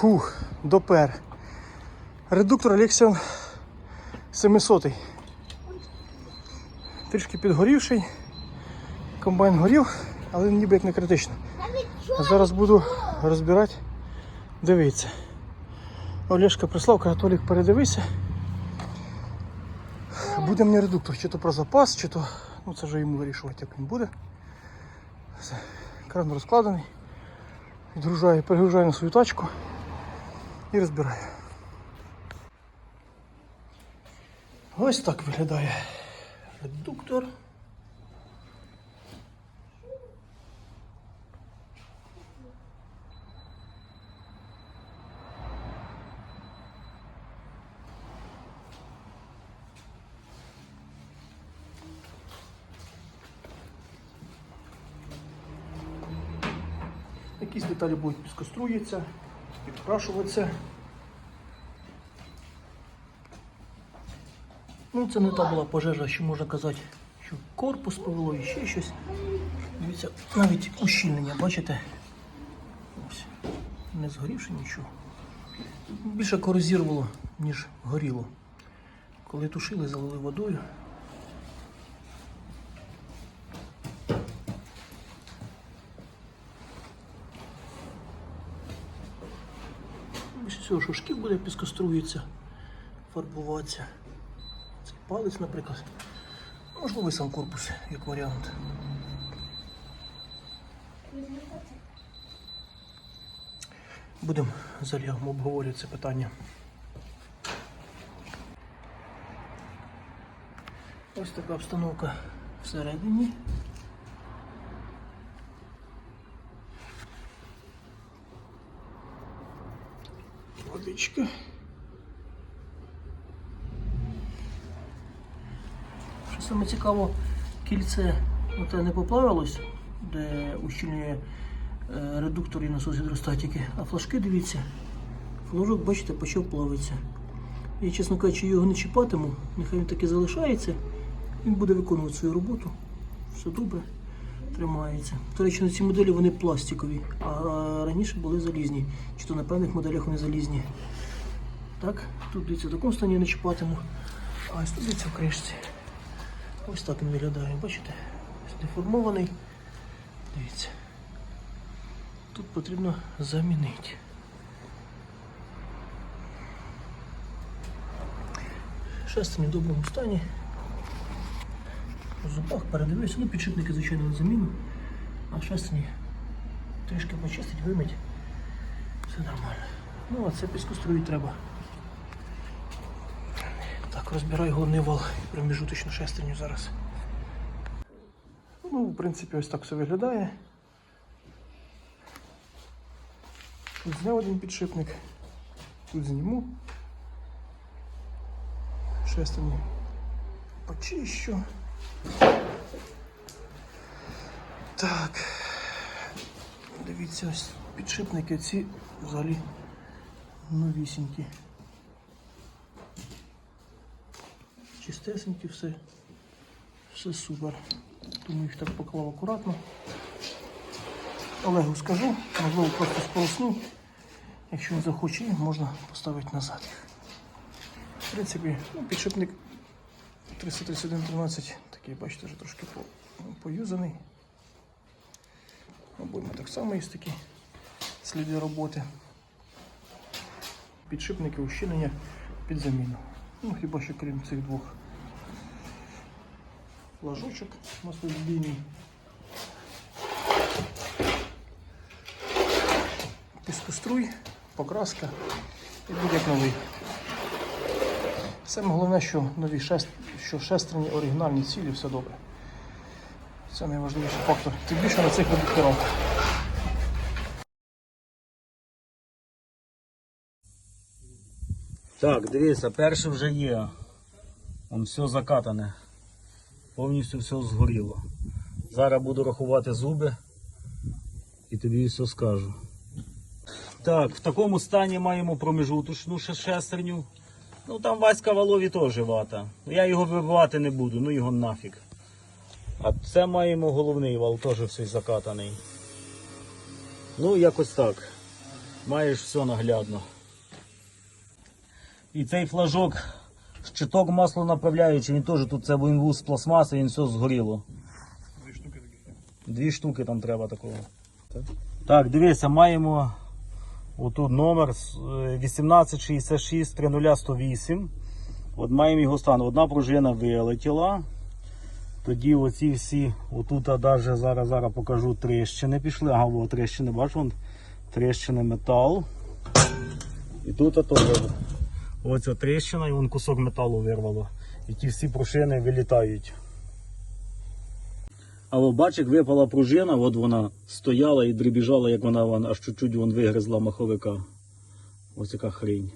Фух, допер. Редуктор Alexion 700. Трішки підгорівший. Комбайн горів, але ніби як не критично. Зараз буду розбирати. Дивіться. Олешка прислав, каже, Толік, передивися. Буде мені редуктор, чи то про запас, чи то. Ну це вже йому вирішувати, як він буде. Кран розкладений. Відгружаю, перегружаю на свою тачку і розбираю. Ось так виглядає редуктор. Якісь деталі будуть піскоструїтися, підкрашуватися. Ну, це не та була пожежа, що можна казати, що корпус повело і ще щось. Дивіться, навіть ущільнення, бачите? Ось. Не згорівши нічого. Більше корозірвало, ніж горіло. Коли тушили, залили водою. Більше всього, що шків буде піскоструїться, фарбуватися. Цей палець, наприклад. Можливо, сам корпус, як варіант. Будемо з Олегом обговорювати це питання. Ось така обстановка всередині. Водичка. Що саме цікаво, кільце оте не поплавилось, де ущільнює е, редуктор і насос гідростатики, а флажки, дивіться, флажок, бачите, почав плавитися. Я, чесно кажучи, його не чіпатиму, нехай він таки залишається, він буде виконувати свою роботу. Все добре, тримається. До речі, на цій моделі вони пластикові, а раніше були залізні. Чи то на певних моделях вони залізні. Так, тут дивіться, в такому стані не чіпатиму. А ось тут дивіться в кришці. Ось так він виглядає, бачите? Деформований. Дивіться. Тут потрібно замінити. Шестерні в доброму стані. Зубах передивився. Ну, підшипники, звичайно, на заміну. А шестерні трішки почистить, вимить. Все нормально. Ну, а це піскоструї треба. Так, розбираю головний вал і проміжуточну шестерню зараз. Ну, в принципі, ось так все виглядає. Тут зняв один підшипник, тут зніму. Шестерню почищу. Так. Дивіться, ось підшипники ці взагалі новісінькі. чистесенькі все. Все супер. Тому їх так поклав акуратно. Олегу скажу, можливо просто сполосну. Якщо він захоче, можна поставити назад. В принципі, ну, підшипник 331.13, такий, бачите, вже трошки по, поюзаний. Обойма так само є такі сліди роботи. Підшипники ущільнення під заміну. Ну, хіба що крім цих двох флажочок маслолюбійний. Піскоструй, покраска і будь-як новий. Саме головне, що нові шест... що шестерні оригінальні цілі, все добре. Це найважливіший фактор. Тим більше на цих редукторах. Так, дивіться, перше вже є. Там все закатане. Повністю все згоріло. Зараз буду рахувати зуби і тобі все скажу. Так, в такому стані маємо промежуточну шестерню. Ну там Васька валові теж вата. Я його вибивати не буду, ну його нафіг. А це маємо головний вал, теж все закатаний. Ну, якось так. Маєш все наглядно. І цей флажок, щиток маслонаправляючий, він теж тут це бо з пластмаси, він все згоріло. Дві штуки таких. Дві штуки там треба такого. Так, дивися, маємо отут номер е, 1866 30108. От маємо його стан. Одна пружина вилетіла. Тоді оці всі, отут даже зараз, зараз покажу тріщини пішли. Ага, о, тріщини, бачу, вон, тріщини метал. І тут теж оця тріщина, і вон кусок металу вирвало. І ті всі пружини вилітають. А от бач, як випала пружина, от вона стояла і дрібіжала, як вона, вона аж чуть-чуть вон вигризла маховика. Ось яка хрень.